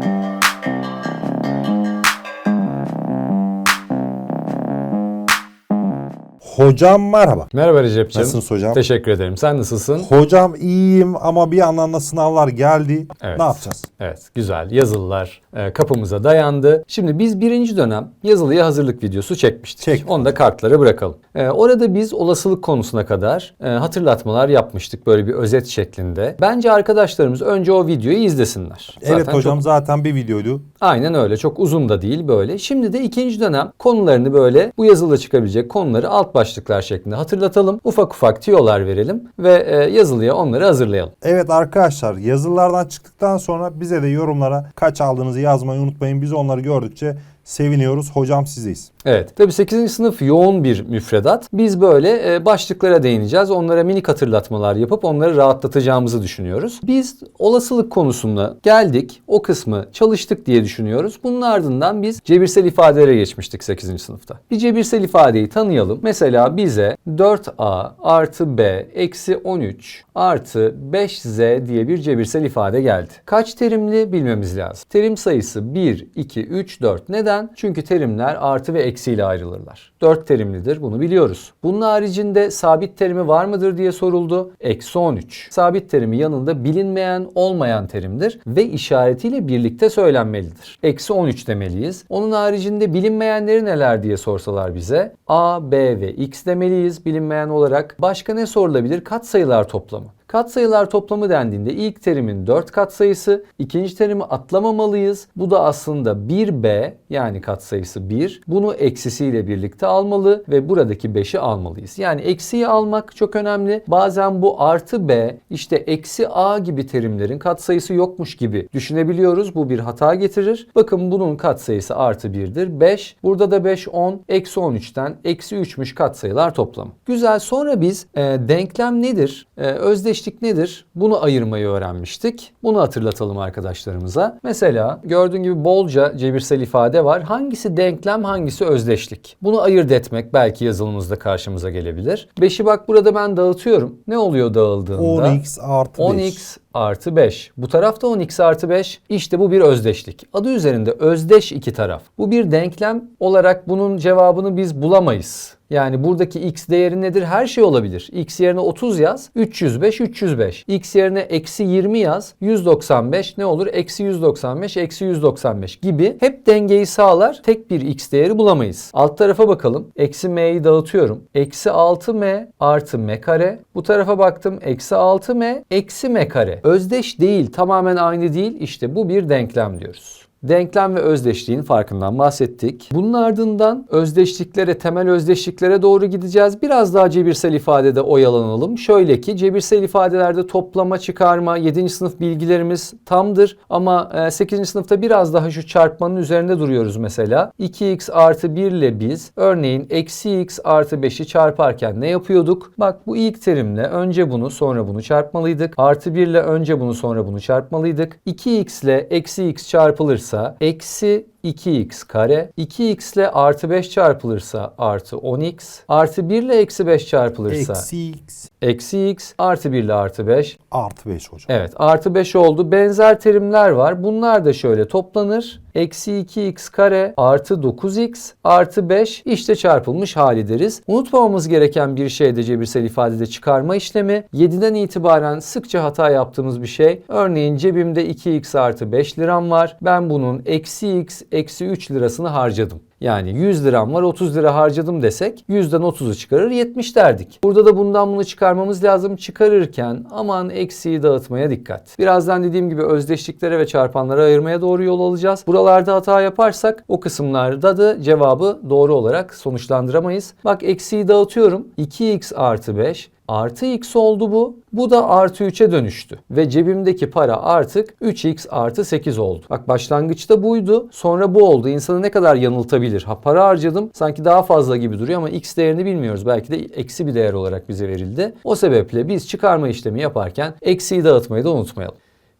Thank you. Hocam merhaba. Merhaba Recep'ciğim. Nasılsınız hocam? Teşekkür ederim. Sen nasılsın? Hocam iyiyim ama bir yandan da sınavlar geldi. Evet. Ne yapacağız? Evet, güzel. Yazılılar e, kapımıza dayandı. Şimdi biz birinci dönem yazılıya hazırlık videosu çekmiştik. Çektik. Onu da kartlara bırakalım. E, orada biz olasılık konusuna kadar e, hatırlatmalar yapmıştık böyle bir özet şeklinde. Bence arkadaşlarımız önce o videoyu izlesinler. evet Zaten hocam çok- zaten bir videoydu. Aynen öyle. Çok uzun da değil böyle. Şimdi de ikinci dönem konularını böyle bu yazılıda çıkabilecek konuları alt başlıklar şeklinde hatırlatalım. Ufak ufak tiyolar verelim ve e, yazılıya onları hazırlayalım. Evet arkadaşlar yazılardan çıktıktan sonra bize de yorumlara kaç aldığınızı yazmayı unutmayın. Biz onları gördükçe seviniyoruz. Hocam sizdeyiz. Evet. Tabii 8. sınıf yoğun bir müfredat. Biz böyle e, başlıklara değineceğiz. Onlara minik hatırlatmalar yapıp onları rahatlatacağımızı düşünüyoruz. Biz olasılık konusunda geldik. O kısmı çalıştık diye düşünüyoruz. Bunun ardından biz cebirsel ifadelere geçmiştik 8. sınıfta. Bir cebirsel ifadeyi tanıyalım. Mesela bize 4a artı b eksi 13 artı 5z diye bir cebirsel ifade geldi. Kaç terimli bilmemiz lazım. Terim sayısı 1, 2, 3, 4. Neden? Çünkü terimler artı ve eksiyle ayrılırlar. 4 terimlidir bunu biliyoruz. Bunun haricinde sabit terimi var mıdır diye soruldu. Eksi 13. Sabit terimi yanında bilinmeyen olmayan terimdir ve işaretiyle birlikte söylenmelidir. Eksi 13 demeliyiz. Onun haricinde bilinmeyenleri neler diye sorsalar bize a, b ve x demeliyiz bilinmeyen olarak. Başka ne sorulabilir? Katsayılar toplamı. Katsayılar toplamı dendiğinde ilk terimin 4 katsayısı, ikinci terimi atlamamalıyız. Bu da aslında 1b yani katsayısı 1. Bunu eksisiyle birlikte almalı ve buradaki 5'i almalıyız. Yani eksiyi almak çok önemli. Bazen bu artı b işte eksi a gibi terimlerin katsayısı yokmuş gibi düşünebiliyoruz. Bu bir hata getirir. Bakın bunun katsayısı artı 1'dir. 5. Burada da 5 10. Eksi 13'ten eksi 3'müş katsayılar toplamı. Güzel. Sonra biz e, denklem nedir? E, özdeşlik nedir? Bunu ayırmayı öğrenmiştik. Bunu hatırlatalım arkadaşlarımıza. Mesela gördüğün gibi bolca cebirsel ifade var. Hangisi denklem, hangisi özdeşlik? Bunu ayırt etmek belki yazılımızda karşımıza gelebilir. 5'i bak burada ben dağıtıyorum. Ne oluyor dağıldığında? 10x artı 5. 10x artı 5. Bu tarafta 10x artı 5. İşte bu bir özdeşlik. Adı üzerinde özdeş iki taraf. Bu bir denklem olarak bunun cevabını biz bulamayız. Yani buradaki x değeri nedir? Her şey olabilir. x yerine 30 yaz. 305, 305. x yerine eksi 20 yaz. 195 ne olur? Eksi 195, eksi 195 gibi. Hep dengeyi sağlar. Tek bir x değeri bulamayız. Alt tarafa bakalım. Eksi m'yi dağıtıyorum. Eksi 6m artı m kare. Bu tarafa baktım. Eksi 6m eksi m kare. Özdeş değil. Tamamen aynı değil. İşte bu bir denklem diyoruz. Denklem ve özdeşliğin farkından bahsettik. Bunun ardından özdeşliklere, temel özdeşliklere doğru gideceğiz. Biraz daha cebirsel ifadede oyalanalım. Şöyle ki cebirsel ifadelerde toplama, çıkarma, 7. sınıf bilgilerimiz tamdır. Ama 8. sınıfta biraz daha şu çarpmanın üzerinde duruyoruz mesela. 2x artı 1 ile biz örneğin eksi x artı 5'i çarparken ne yapıyorduk? Bak bu ilk terimle önce bunu sonra bunu çarpmalıydık. Artı 1 ile önce bunu sonra bunu çarpmalıydık. 2x ile eksi x çarpılırsa eksi 2x kare. 2x ile artı 5 çarpılırsa artı 10x. Artı 1 ile eksi 5 çarpılırsa Eksi x eksi x. Artı 1 ile artı 5. artı 5 hocam. Evet artı 5 oldu. Benzer terimler var. Bunlar da şöyle toplanır. Eksi 2x kare artı 9x artı 5 işte çarpılmış hali deriz. Unutmamamız gereken bir şey de cebirsel ifadede çıkarma işlemi. 7'den itibaren sıkça hata yaptığımız bir şey. Örneğin cebimde 2x artı 5 liram var. Ben bunun eksi x eksi 3 lirasını harcadım. Yani 100 liram var 30 lira harcadım desek 100'den 30'u çıkarır 70 derdik. Burada da bundan bunu çıkarmamız lazım. Çıkarırken aman eksiği dağıtmaya dikkat. Birazdan dediğim gibi özdeşliklere ve çarpanlara ayırmaya doğru yol alacağız. Buralarda hata yaparsak o kısımlarda da cevabı doğru olarak sonuçlandıramayız. Bak eksiği dağıtıyorum. 2x artı 5 Artı x oldu bu. Bu da artı 3'e dönüştü. Ve cebimdeki para artık 3x artı 8 oldu. Bak başlangıçta buydu. Sonra bu oldu. İnsanı ne kadar yanıltabilir? Ha para harcadım. Sanki daha fazla gibi duruyor ama x değerini bilmiyoruz. Belki de eksi bir değer olarak bize verildi. O sebeple biz çıkarma işlemi yaparken eksiği dağıtmayı da unutmayalım.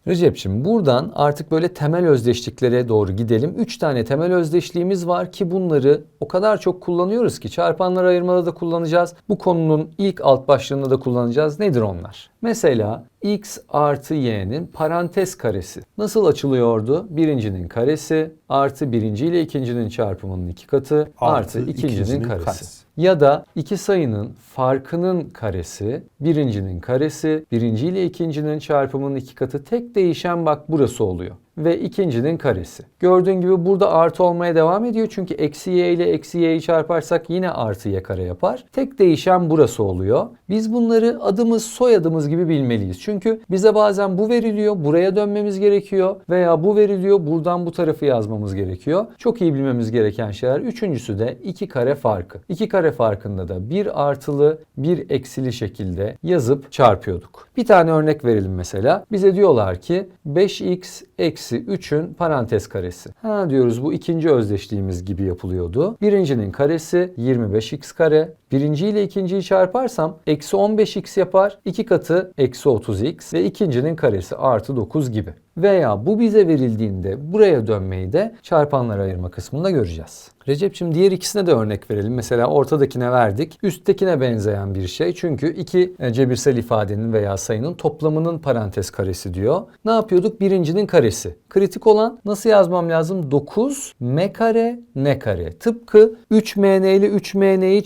Recep'ciğim buradan artık böyle temel özdeşliklere doğru gidelim. 3 tane temel özdeşliğimiz var ki bunları o kadar çok kullanıyoruz ki çarpanlar ayırmada da kullanacağız. Bu konunun ilk alt başlığında da kullanacağız. Nedir onlar? Mesela x artı y'nin parantez karesi. Nasıl açılıyordu? Birincinin karesi artı birinci ile ikincinin çarpımının iki katı artı, Artı ikincinin, ikincinin karesi. karesi. Ya da iki sayının farkının karesi, birincinin karesi, birinci ile ikincinin çarpımının iki katı tek değişen bak burası oluyor. Ve ikincinin karesi. Gördüğün gibi burada artı olmaya devam ediyor. Çünkü eksi y ile eksi y'yi çarparsak yine artı y kare yapar. Tek değişen burası oluyor. Biz bunları adımız soyadımız gibi bilmeliyiz. Çünkü bize bazen bu veriliyor, buraya dönmemiz gerekiyor. Veya bu veriliyor, buradan bu tarafı yazmamız gerekiyor. Çok iyi bilmemiz gereken şeyler. Üçüncüsü de iki kare farkı. İki kare farkında da bir artılı, bir eksili şekilde yazıp çarpıyorduk. Bir tane örnek verelim mesela. Bize diyorlar ki 5x eksi 3'ün parantez karesi. Ha diyoruz bu ikinci özdeşliğimiz gibi yapılıyordu. Birincinin karesi 25x kare. Birinci ile ikinciyi çarparsam eksi 15x yapar. İki katı eksi 30x ve ikincinin karesi artı 9 gibi. Veya bu bize verildiğinde buraya dönmeyi de çarpanlara ayırma kısmında göreceğiz. Recep'ciğim diğer ikisine de örnek verelim. Mesela ortadakine verdik. Üsttekine benzeyen bir şey. Çünkü iki e, cebirsel ifadenin veya sayının toplamının parantez karesi diyor. Ne yapıyorduk? Birincinin karesi. Kritik olan nasıl yazmam lazım? 9 m kare n kare. Tıpkı 3mn ile 3mn'yi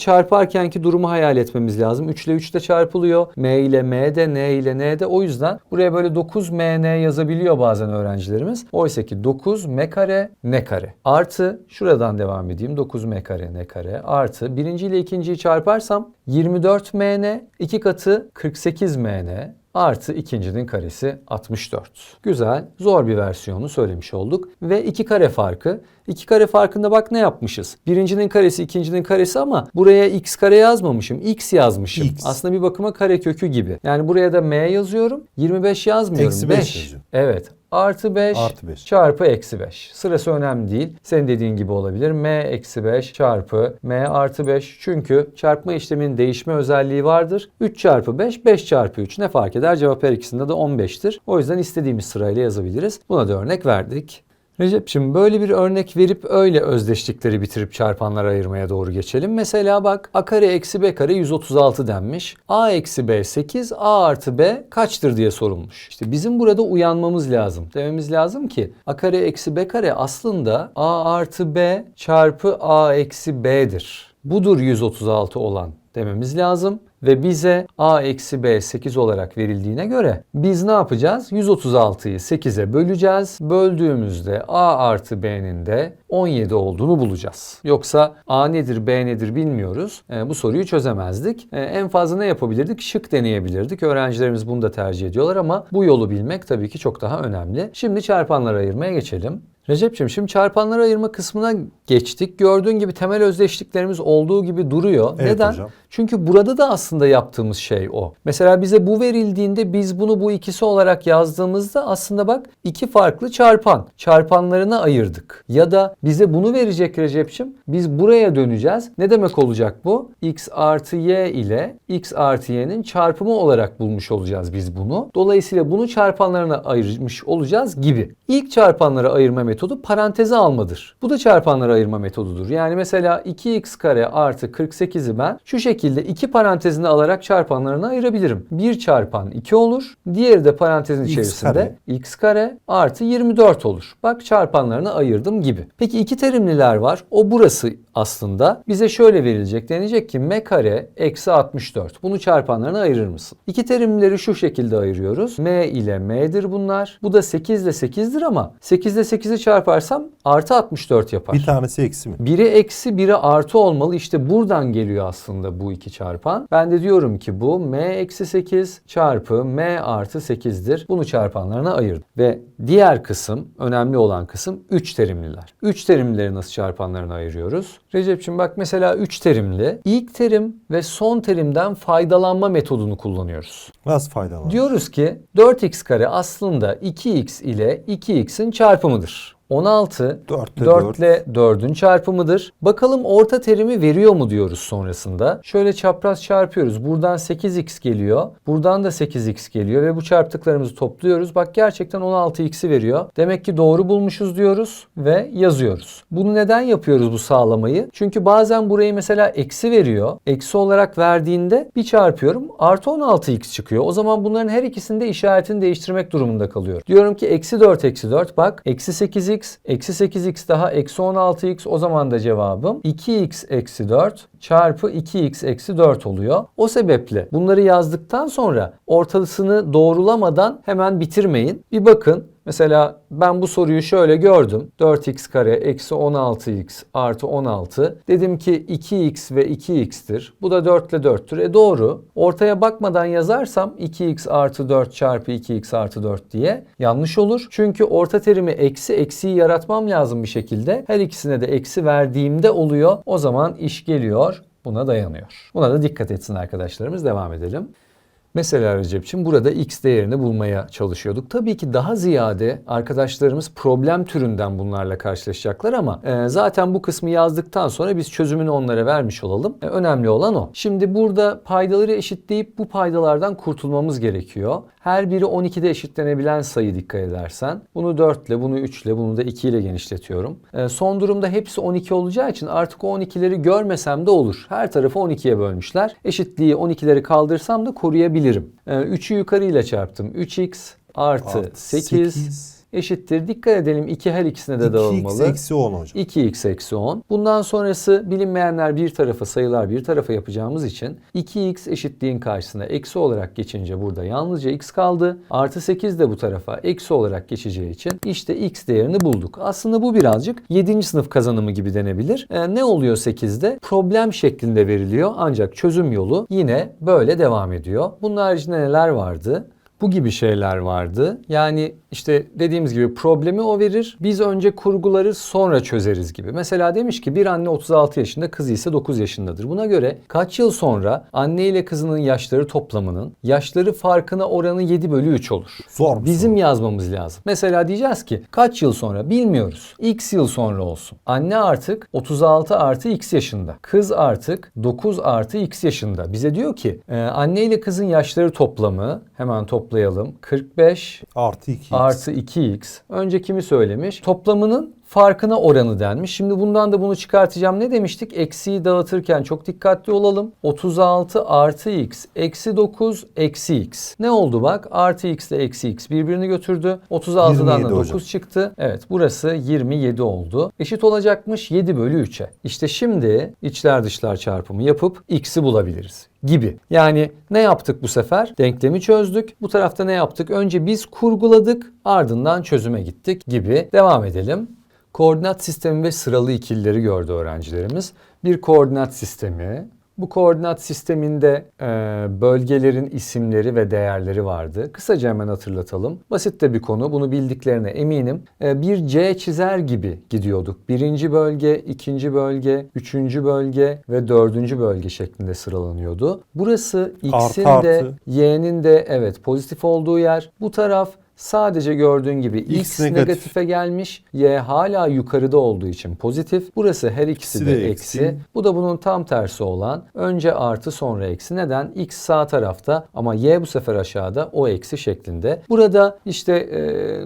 çarparkenki durumu hayal etmemiz lazım. 3 ile 3 de çarpılıyor. m ile m de n ile n de. O yüzden buraya böyle 9mn yazabiliyor bazen öğrencilerimiz. Oysa ki 9 m kare n kare. Artı şuradan devam edeyim. 9 m kare n kare artı birinci ile ikinciyi çarparsam 24 mn iki katı 48 mn artı ikincinin karesi 64. Güzel, zor bir versiyonu söylemiş olduk. Ve iki kare farkı. İki kare farkında bak ne yapmışız? Birincinin karesi, ikincinin karesi ama buraya x kare yazmamışım. x yazmışım. X. Aslında bir bakıma kare kökü gibi. Yani buraya da m yazıyorum. 25 yazmıyorum. Eksi beş 5. yazıyor. Evet. Artı 5, Artı beş. çarpı eksi 5. Sırası önemli değil. Senin dediğin gibi olabilir. m eksi 5 çarpı m artı 5. Çünkü çarpma işleminin değişme özelliği vardır. 3 çarpı 5, 5 çarpı 3 ne fark eder? Cevap her ikisinde de 15'tir. O yüzden istediğimiz sırayla yazabiliriz. Buna da örnek verdik. Recep'ciğim böyle bir örnek verip öyle özdeşlikleri bitirip çarpanlara ayırmaya doğru geçelim. Mesela bak a kare eksi b kare 136 denmiş. a eksi b 8 a artı b kaçtır diye sorulmuş. İşte bizim burada uyanmamız lazım. Dememiz lazım ki a kare eksi b kare aslında a artı b çarpı a eksi b'dir. Budur 136 olan dememiz lazım ve bize a eksi b 8 olarak verildiğine göre biz ne yapacağız? 136'yı 8'e böleceğiz. Böldüğümüzde a artı b'nin de 17 olduğunu bulacağız. Yoksa a nedir b nedir bilmiyoruz. E, bu soruyu çözemezdik. E, en fazla ne yapabilirdik? Şık deneyebilirdik. Öğrencilerimiz bunu da tercih ediyorlar ama bu yolu bilmek tabii ki çok daha önemli. Şimdi çarpanları ayırmaya geçelim. Recep'ciğim şimdi çarpanları ayırma kısmına geçtik. Gördüğün gibi temel özdeşliklerimiz olduğu gibi duruyor. Evet Neden? hocam. Çünkü burada da aslında yaptığımız şey o. Mesela bize bu verildiğinde biz bunu bu ikisi olarak yazdığımızda aslında bak iki farklı çarpan. Çarpanlarına ayırdık. Ya da bize bunu verecek Recep'ciğim. Biz buraya döneceğiz. Ne demek olacak bu? x artı y ile x artı y'nin çarpımı olarak bulmuş olacağız biz bunu. Dolayısıyla bunu çarpanlarına ayırmış olacağız gibi. İlk çarpanlara ayırma metodu paranteze almadır. Bu da çarpanlara ayırma metodudur. Yani mesela 2x kare artı 48'i ben şu şekilde iki parantezini alarak çarpanlarına ayırabilirim. 1 çarpan 2 olur. Diğeri de parantezin X içerisinde kare. x kare artı 24 olur. Bak çarpanlarını ayırdım gibi. Peki iki terimliler var. O burası aslında bize şöyle verilecek. Denecek ki m kare eksi 64. Bunu çarpanlarına ayırır mısın? İki terimlileri şu şekilde ayırıyoruz. m ile m'dir bunlar. Bu da 8 ile 8'dir ama 8 ile 8'i çarparsam artı 64 yapar. Bir tanesi eksi mi? Biri eksi biri artı olmalı. İşte buradan geliyor aslında bu iki çarpan. Ben de diyorum ki bu m eksi 8 çarpı m artı 8'dir. Bunu çarpanlarına ayırdım. Ve diğer kısım, önemli olan kısım 3 terimliler. 3 terimlileri nasıl çarpanlarına ayırıyoruz? Recep'ciğim bak mesela 3 terimli. ilk terim ve son terimden faydalanma metodunu kullanıyoruz. Nasıl faydalı? Diyoruz ki 4x kare aslında 2x ile 2x'in çarpımıdır. 16 Dörtte 4 dört. ile 4'ün çarpımıdır. Bakalım orta terimi veriyor mu diyoruz sonrasında. Şöyle çapraz çarpıyoruz. Buradan 8x geliyor. Buradan da 8x geliyor ve bu çarptıklarımızı topluyoruz. Bak gerçekten 16x'i veriyor. Demek ki doğru bulmuşuz diyoruz ve yazıyoruz. Bunu neden yapıyoruz bu sağlamayı? Çünkü bazen burayı mesela eksi veriyor. Eksi olarak verdiğinde bir çarpıyorum. Artı 16x çıkıyor. O zaman bunların her ikisinde işaretini değiştirmek durumunda kalıyorum. Diyorum ki eksi 4 eksi 4 bak eksi 8x eksi 8x daha eksi 16x o zaman da cevabım 2x eksi 4 çarpı 2x eksi 4 oluyor. O sebeple bunları yazdıktan sonra ortalısını doğrulamadan hemen bitirmeyin. Bir bakın Mesela ben bu soruyu şöyle gördüm. 4x kare eksi 16x artı 16. Dedim ki 2x ve 2x'tir. Bu da 4 ile 4'tür. E doğru. Ortaya bakmadan yazarsam 2x artı 4 çarpı 2x artı 4 diye yanlış olur. Çünkü orta terimi eksi eksiyi yaratmam lazım bir şekilde. Her ikisine de eksi verdiğimde oluyor. O zaman iş geliyor. Buna dayanıyor. Buna da dikkat etsin arkadaşlarımız. Devam edelim. Mesela Recep'ciğim burada x değerini bulmaya çalışıyorduk. Tabii ki daha ziyade arkadaşlarımız problem türünden bunlarla karşılaşacaklar ama e, zaten bu kısmı yazdıktan sonra biz çözümünü onlara vermiş olalım. E, önemli olan o. Şimdi burada paydaları eşitleyip bu paydalardan kurtulmamız gerekiyor. Her biri 12'de eşitlenebilen sayı dikkat edersen. Bunu 4 ile, bunu 3 ile, bunu da 2 ile genişletiyorum. E, son durumda hepsi 12 olacağı için artık o 12'leri görmesem de olur. Her tarafı 12'ye bölmüşler. Eşitliği 12'leri kaldırsam da koruyabilirim. 3'ü yukarıyla çarptım. 3x artı, Artı 8, sekiz. Eşittir. Dikkat edelim 2 her ikisine de dağılmalı. 2x eksi 10 hocam. 2x eksi 10. Bundan sonrası bilinmeyenler bir tarafa sayılar bir tarafa yapacağımız için 2x eşitliğin karşısına eksi olarak geçince burada yalnızca x kaldı. Artı 8 de bu tarafa eksi olarak geçeceği için işte x değerini bulduk. Aslında bu birazcık 7. sınıf kazanımı gibi denebilir. Ee, ne oluyor 8'de? Problem şeklinde veriliyor ancak çözüm yolu yine böyle devam ediyor. Bunun haricinde neler vardı? Bu gibi şeyler vardı. Yani işte dediğimiz gibi problemi o verir. Biz önce kurgularız sonra çözeriz gibi. Mesela demiş ki bir anne 36 yaşında kızı ise 9 yaşındadır. Buna göre kaç yıl sonra anne ile kızının yaşları toplamının yaşları farkına oranı 7 bölü 3 olur. Zor Bizim soru. yazmamız lazım. Mesela diyeceğiz ki kaç yıl sonra bilmiyoruz. X yıl sonra olsun. Anne artık 36 artı X yaşında. Kız artık 9 artı X yaşında. Bize diyor ki e, anne ile kızın yaşları toplamı hemen toplayalım. 45 Artı 2x. artı 2x. Önce kimi söylemiş? Toplamının farkına oranı denmiş. Şimdi bundan da bunu çıkartacağım. Ne demiştik? Eksiyi dağıtırken çok dikkatli olalım. 36 artı x eksi 9 eksi x. Ne oldu bak? Artı x ile eksi x birbirini götürdü. 36'dan 27 da 9 hocam. çıktı. Evet burası 27 oldu. Eşit olacakmış 7 bölü 3'e. İşte şimdi içler dışlar çarpımı yapıp x'i bulabiliriz gibi. Yani ne yaptık bu sefer? Denklemi çözdük. Bu tarafta ne yaptık? Önce biz kurguladık, ardından çözüme gittik gibi. Devam edelim. Koordinat sistemi ve sıralı ikilileri gördü öğrencilerimiz. Bir koordinat sistemi. Bu koordinat sisteminde e, bölgelerin isimleri ve değerleri vardı. Kısaca hemen hatırlatalım. Basit de bir konu. Bunu bildiklerine eminim. E, bir C çizer gibi gidiyorduk. Birinci bölge, ikinci bölge, üçüncü bölge ve dördüncü bölge şeklinde sıralanıyordu. Burası X'in de. Y'nin de evet pozitif olduğu yer. Bu taraf sadece gördüğün gibi X, X negatif. negatife gelmiş. Y hala yukarıda olduğu için pozitif. Burası her ikisi İkisi de, de eksi. eksi. Bu da bunun tam tersi olan önce artı sonra eksi. Neden? X sağ tarafta ama Y bu sefer aşağıda o eksi şeklinde. Burada işte e,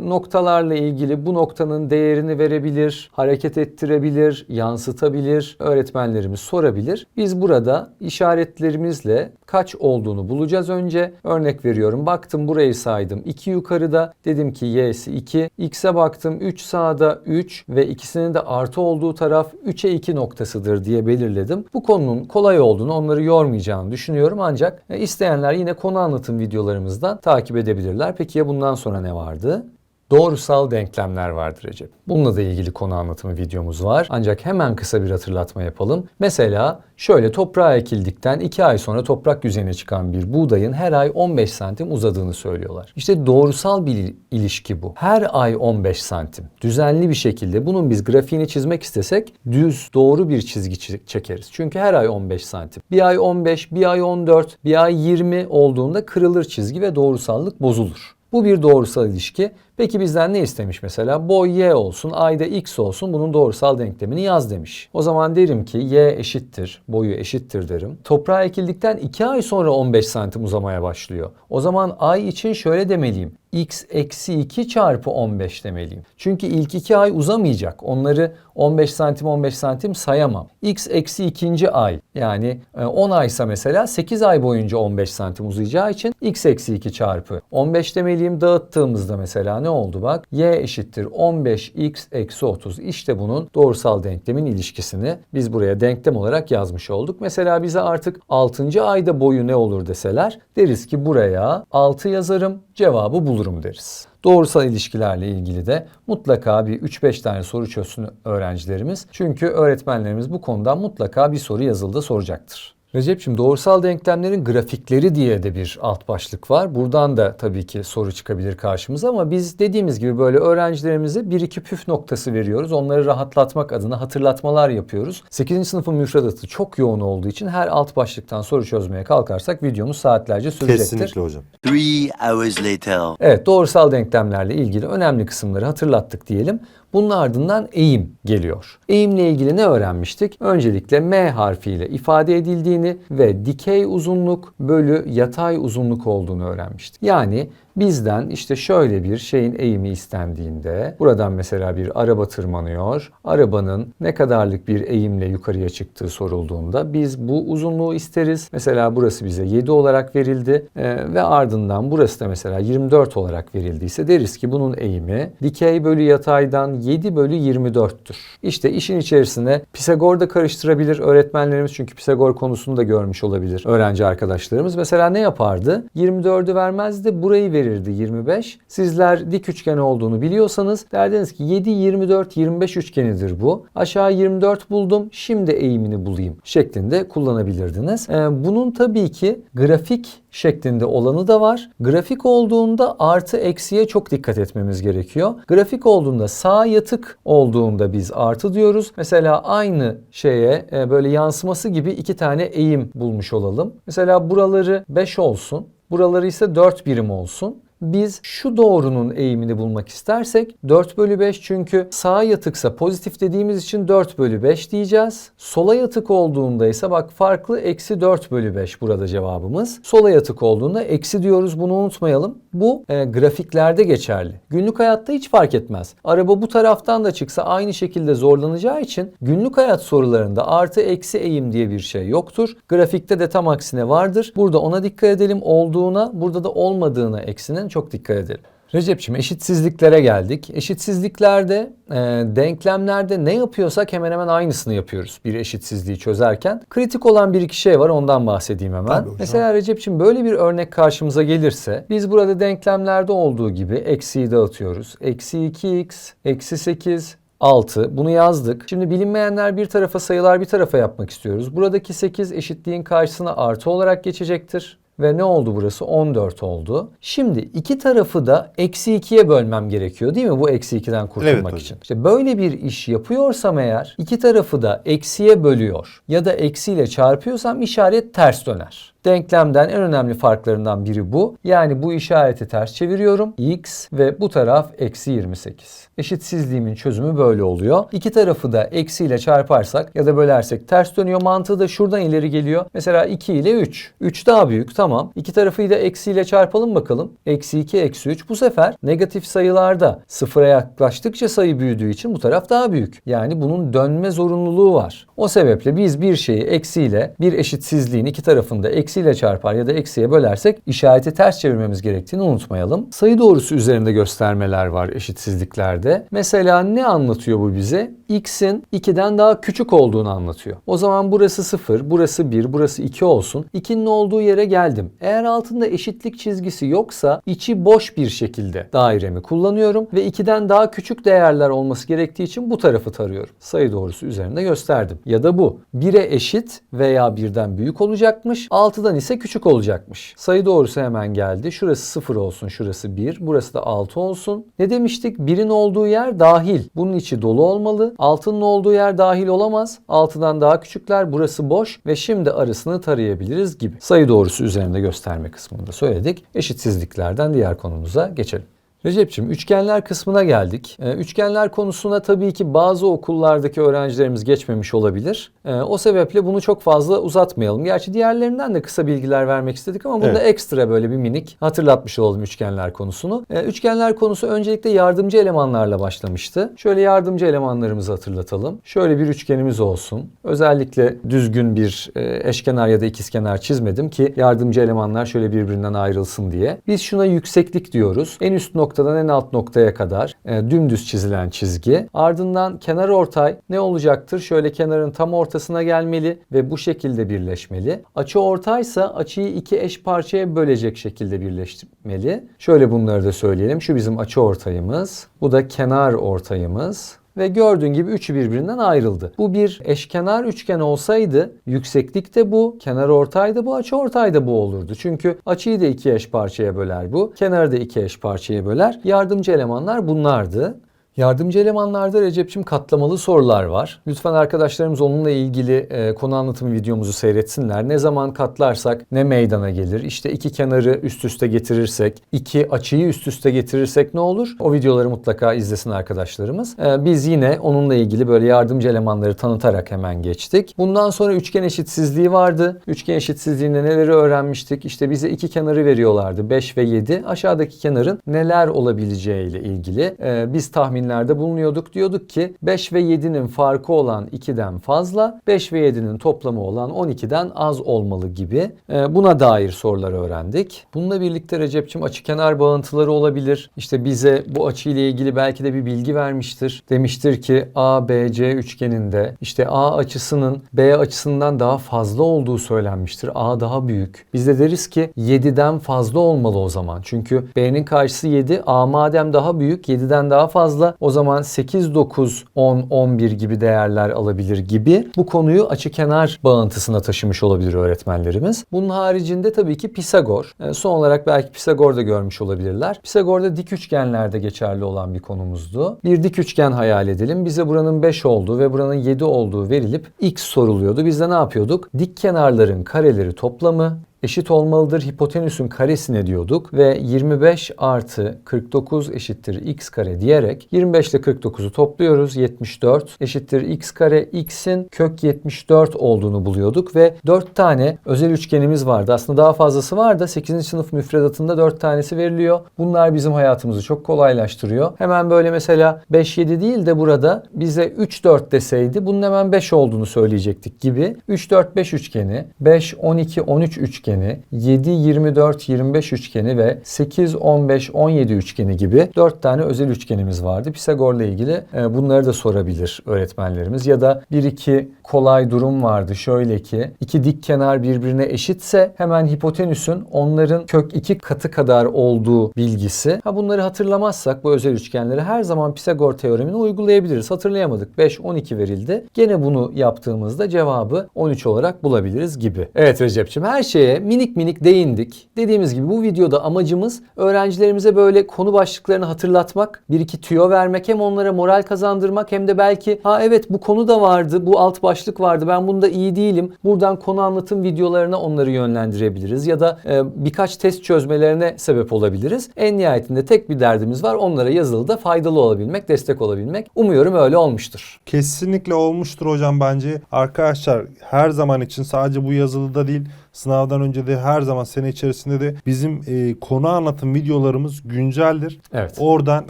noktalarla ilgili bu noktanın değerini verebilir, hareket ettirebilir, yansıtabilir. Öğretmenlerimiz sorabilir. Biz burada işaretlerimizle kaç olduğunu bulacağız önce. Örnek veriyorum. Baktım burayı saydım. 2 yukarıda. Dedim ki y'si 2. X'e baktım 3 sağda 3 ve ikisinin de artı olduğu taraf 3'e 2 noktasıdır diye belirledim. Bu konunun kolay olduğunu onları yormayacağını düşünüyorum ancak e, isteyenler yine konu anlatım videolarımızdan takip edebilirler. Peki ya bundan sonra ne vardı? Doğrusal denklemler vardır Recep. Bununla da ilgili konu anlatımı videomuz var. Ancak hemen kısa bir hatırlatma yapalım. Mesela şöyle toprağa ekildikten 2 ay sonra toprak yüzeyine çıkan bir buğdayın her ay 15 santim uzadığını söylüyorlar. İşte doğrusal bir ilişki bu. Her ay 15 santim. Düzenli bir şekilde bunun biz grafiğini çizmek istesek düz doğru bir çizgi çi- çekeriz. Çünkü her ay 15 santim. Bir ay 15, bir ay 14, bir ay 20 olduğunda kırılır çizgi ve doğrusallık bozulur. Bu bir doğrusal ilişki. Peki bizden ne istemiş mesela? Boy y olsun, ayda x olsun bunun doğrusal denklemini yaz demiş. O zaman derim ki y eşittir, boyu eşittir derim. Toprağa ekildikten 2 ay sonra 15 santim uzamaya başlıyor. O zaman ay için şöyle demeliyim x eksi 2 çarpı 15 demeliyim. Çünkü ilk 2 ay uzamayacak. Onları 15 santim 15 santim sayamam. x eksi 2. ay yani e, 10 aysa mesela 8 ay boyunca 15 santim uzayacağı için x eksi 2 çarpı 15 demeliyim. Dağıttığımızda mesela ne oldu bak? y eşittir 15x eksi 30. İşte bunun doğrusal denklemin ilişkisini biz buraya denklem olarak yazmış olduk. Mesela bize artık 6. ayda boyu ne olur deseler deriz ki buraya 6 yazarım cevabı bulurum deriz. Doğrusal ilişkilerle ilgili de mutlaka bir 3-5 tane soru çözsün öğrencilerimiz. Çünkü öğretmenlerimiz bu konudan mutlaka bir soru yazılıda soracaktır. Recep'ciğim doğrusal denklemlerin grafikleri diye de bir alt başlık var. Buradan da tabii ki soru çıkabilir karşımıza ama biz dediğimiz gibi böyle öğrencilerimize bir iki püf noktası veriyoruz. Onları rahatlatmak adına hatırlatmalar yapıyoruz. 8. sınıfın müfredatı çok yoğun olduğu için her alt başlıktan soru çözmeye kalkarsak videomuz saatlerce sürecektir. Kesinlikle hocam. Three hours later. Evet doğrusal denklemlerle ilgili önemli kısımları hatırlattık diyelim. Bunun ardından eğim geliyor. Eğimle ilgili ne öğrenmiştik? Öncelikle M harfiyle ifade edildiğini ve dikey uzunluk bölü yatay uzunluk olduğunu öğrenmiştik. Yani bizden işte şöyle bir şeyin eğimi istendiğinde buradan mesela bir araba tırmanıyor. Arabanın ne kadarlık bir eğimle yukarıya çıktığı sorulduğunda biz bu uzunluğu isteriz. Mesela burası bize 7 olarak verildi Ee, ve ardından burası da mesela 24 olarak verildiyse deriz ki bunun eğimi dikey bölü yataydan 7 bölü 24'tür. İşte işin içerisine Pisagor da karıştırabilir öğretmenlerimiz çünkü Pisagor konusunu da görmüş olabilir öğrenci arkadaşlarımız. Mesela ne yapardı? 24'ü vermezdi burayı verirdi 25. Sizler dik üçgen olduğunu biliyorsanız derdiniz ki 7, 24, 25 üçgenidir bu. Aşağı 24 buldum şimdi eğimini bulayım şeklinde kullanabilirdiniz. Ee, bunun tabii ki grafik şeklinde olanı da var. Grafik olduğunda artı eksiye çok dikkat etmemiz gerekiyor. Grafik olduğunda sağ yatık olduğunda biz artı diyoruz. Mesela aynı şeye e, böyle yansıması gibi iki tane eğim bulmuş olalım. Mesela buraları 5 olsun. Buraları ise 4 birim olsun. Biz şu doğrunun eğimini bulmak istersek 4 bölü 5 çünkü sağa yatıksa pozitif dediğimiz için 4 bölü 5 diyeceğiz. Sola yatık olduğunda ise bak farklı eksi 4 bölü 5 burada cevabımız. Sola yatık olduğunda eksi diyoruz bunu unutmayalım. Bu e, grafiklerde geçerli. Günlük hayatta hiç fark etmez. Araba bu taraftan da çıksa aynı şekilde zorlanacağı için günlük hayat sorularında artı eksi eğim diye bir şey yoktur. Grafikte de tam aksine vardır. Burada ona dikkat edelim olduğuna burada da olmadığına eksinin çok dikkat edelim. Recep'ciğim eşitsizliklere geldik. Eşitsizliklerde, e, denklemlerde ne yapıyorsak hemen hemen aynısını yapıyoruz bir eşitsizliği çözerken. Kritik olan bir iki şey var ondan bahsedeyim hemen. Mesela Recep'ciğim böyle bir örnek karşımıza gelirse biz burada denklemlerde olduğu gibi eksiyi dağıtıyoruz. Eksi 2x, eksi 8, 6. Bunu yazdık. Şimdi bilinmeyenler bir tarafa sayılar bir tarafa yapmak istiyoruz. Buradaki 8 eşitliğin karşısına artı olarak geçecektir. Ve ne oldu burası? 14 oldu. Şimdi iki tarafı da eksi 2'ye bölmem gerekiyor değil mi? Bu eksi 2'den kurtulmak Evet hocam. için. İşte böyle bir iş yapıyorsam eğer iki tarafı da eksiye bölüyor ya da eksiyle çarpıyorsam işaret ters döner. Denklemden en önemli farklarından biri bu. Yani bu işareti ters çeviriyorum. X ve bu taraf eksi 28. Eşitsizliğimin çözümü böyle oluyor. İki tarafı da eksiyle çarparsak ya da bölersek ters dönüyor. Mantığı da şuradan ileri geliyor. Mesela 2 ile 3. 3 daha büyük tamam. İki tarafı da eksiyle çarpalım bakalım. Eksi 2 eksi 3 bu sefer negatif sayılarda sıfıra yaklaştıkça sayı büyüdüğü için bu taraf daha büyük. Yani bunun dönme zorunluluğu var. O sebeple biz bir şeyi eksiyle bir eşitsizliğin iki tarafında eksiyle çarpar ya da eksiye bölersek işareti ters çevirmemiz gerektiğini unutmayalım. Sayı doğrusu üzerinde göstermeler var eşitsizliklerde. Mesela ne anlatıyor bu bize? X'in 2'den daha küçük olduğunu anlatıyor. O zaman burası 0, burası 1, burası 2 olsun. 2'nin olduğu yere geldim. Eğer altında eşitlik çizgisi yoksa içi boş bir şekilde dairemi kullanıyorum ve 2'den daha küçük değerler olması gerektiği için bu tarafı tarıyorum. Sayı doğrusu üzerinde gösterdim. Ya da bu 1'e eşit veya 1'den büyük olacakmış. 6'dan ise küçük olacakmış. Sayı doğrusu hemen geldi. Şurası 0 olsun, şurası 1, burası da 6 olsun. Ne demiştik? 1'in olduğu yer dahil. Bunun içi dolu olmalı. 6'nın olduğu yer dahil olamaz. 6'dan daha küçükler. Burası boş ve şimdi arasını tarayabiliriz gibi. Sayı doğrusu üzerinde gösterme kısmında söyledik. Eşitsizliklerden diğer konumuza geçelim. Recep'ciğim üçgenler kısmına geldik. Ee, üçgenler konusuna tabii ki bazı okullardaki öğrencilerimiz geçmemiş olabilir. Ee, o sebeple bunu çok fazla uzatmayalım. Gerçi diğerlerinden de kısa bilgiler vermek istedik ama burada Evet. ekstra böyle bir minik hatırlatmış olalım üçgenler konusunu. Ee, üçgenler konusu öncelikle yardımcı elemanlarla başlamıştı. Şöyle yardımcı elemanlarımızı hatırlatalım. Şöyle bir üçgenimiz olsun. Özellikle düzgün bir e, eşkenar ya da ikizkenar çizmedim ki yardımcı elemanlar şöyle birbirinden ayrılsın diye. Biz şuna yükseklik diyoruz. En üst noktadan en alt noktaya kadar e, dümdüz çizilen çizgi. Ardından kenar ortay ne olacaktır? Şöyle kenarın tam ortasına gelmeli ve bu şekilde birleşmeli. Açı ortaysa açıyı iki eş parçaya bölecek şekilde birleşmeli. Şöyle bunları da söyleyelim. Şu bizim açı ortayımız. Bu da kenar ortayımız. Ve gördüğün gibi üçü birbirinden ayrıldı. Bu bir eşkenar üçgen olsaydı yükseklik de bu, kenar ortay da bu, açı ortay da bu olurdu. Çünkü açıyı da iki eş parçaya böler bu, kenarı da iki eş parçaya böler. Yardımcı elemanlar bunlardı. Yardımcı elemanlarda Recep'çim katlamalı sorular var. Lütfen arkadaşlarımız onunla ilgili e, konu anlatımı videomuzu seyretsinler. Ne zaman katlarsak ne meydana gelir? İşte iki kenarı üst üste getirirsek, iki açıyı üst üste getirirsek ne olur? O videoları mutlaka izlesin arkadaşlarımız. E, biz yine onunla ilgili böyle yardımcı elemanları tanıtarak hemen geçtik. Bundan sonra üçgen eşitsizliği vardı. Üçgen eşitsizliğinde neleri öğrenmiştik? İşte bize iki kenarı veriyorlardı. 5 ve 7. Aşağıdaki kenarın neler olabileceği ile ilgili e, biz tahminlerde bulunuyorduk. Diyorduk ki 5 ve 7'nin farkı olan 2'den fazla, 5 ve 7'nin toplamı olan 12'den az olmalı gibi e, buna dair sorular öğrendik. Bununla birlikte Recep'çim açıkenar bağıntıları olabilir. İşte bize bu açı ile ilgili belki de bir bilgi vermiştir. Demiştir ki ABC üçgeninde işte A açısının B açısından daha fazla olduğu söylenmiştir. A daha büyük. Biz de deriz ki 7'den fazla olmalı o zaman. Çünkü B'nin karşısı 7. A madem daha büyük 7'den daha fazla o zaman 8, 9, 10, 11 gibi değerler alabilir gibi bu konuyu açı kenar bağıntısına taşımış olabilir öğretmenlerimiz. Bunun haricinde tabii ki Pisagor. E, Son olarak belki Pisagor da görmüş olabilirler. Pisagor da dik üçgenlerde geçerli olan bir konumuzdu. Bir dik üçgen hayal edelim. Bize buranın 5 olduğu ve buranın 7 olduğu verilip x soruluyordu. Biz de ne yapıyorduk? Dik kenarların kareleri toplamı eşit olmalıdır hipotenüsün karesine diyorduk ve 25 artı 49 eşittir x kare diyerek 25 ile 49'u topluyoruz 74 eşittir x kare x'in kök 74 olduğunu buluyorduk ve 4 tane özel üçgenimiz vardı. Aslında daha fazlası var da 8. sınıf müfredatında 4 tanesi veriliyor. Bunlar bizim hayatımızı çok kolaylaştırıyor. Hemen böyle mesela 5 7 değil de burada bize 3 4 deseydi bunun hemen 5 olduğunu söyleyecektik gibi. 3 4 5 üçgeni, 5 12 13 üçgeni, 7 24 25 üçgeni ve 8 15 17 üçgeni gibi 4 tane özel üçgenimiz vardı. Pisagor'la ilgili e, bunları da sorabilir öğretmenlerimiz ya da bir iki kolay durum vardı. Şöyle ki iki dik kenar birbirine eşitse hemen hipotenüsün onların kök 2 katı kadar olduğu bilgisi. Ha bunları hatırlamazsak bu özel üçgenleri her zaman Pisagor teoremini uygulayabiliriz. Hatırlayamadık. 5 12 verildi. Gene bunu yaptığımızda cevabı 13 olarak bulabiliriz gibi. Evet Recep'ciğim her şeye minik minik değindik. Dediğimiz gibi bu videoda amacımız öğrencilerimize böyle konu başlıklarını hatırlatmak, bir iki tüyo vermek hem onlara moral kazandırmak hem de belki ha evet bu konu da vardı, bu alt başlık vardı ben bunda iyi değilim. Buradan konu anlatım videolarına onları yönlendirebiliriz ya da e, birkaç test çözmelerine sebep olabiliriz. En nihayetinde tek bir derdimiz var onlara yazılıda faydalı olabilmek, destek olabilmek. Umuyorum öyle olmuştur. Kesinlikle olmuştur hocam bence. Arkadaşlar her zaman için sadece bu yazılıda değil sınavdan önce de her zaman sene içerisinde de bizim e, konu anlatım videolarımız günceldir. Evet. Oradan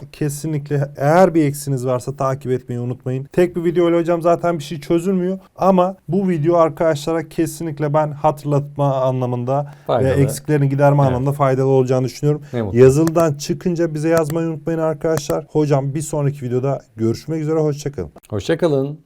kesinlikle eğer bir eksiniz varsa takip etmeyi unutmayın. Tek bir video ile hocam zaten bir şey çözülmüyor ama bu video arkadaşlara kesinlikle ben hatırlatma anlamında Faydalı. ve eksiklerini giderme Evet. anlamında faydalı olacağını düşünüyorum. Yazılıdan çıkınca bize yazmayı unutmayın arkadaşlar. Hocam bir sonraki videoda görüşmek üzere hoşçakalın. Hoşçakalın.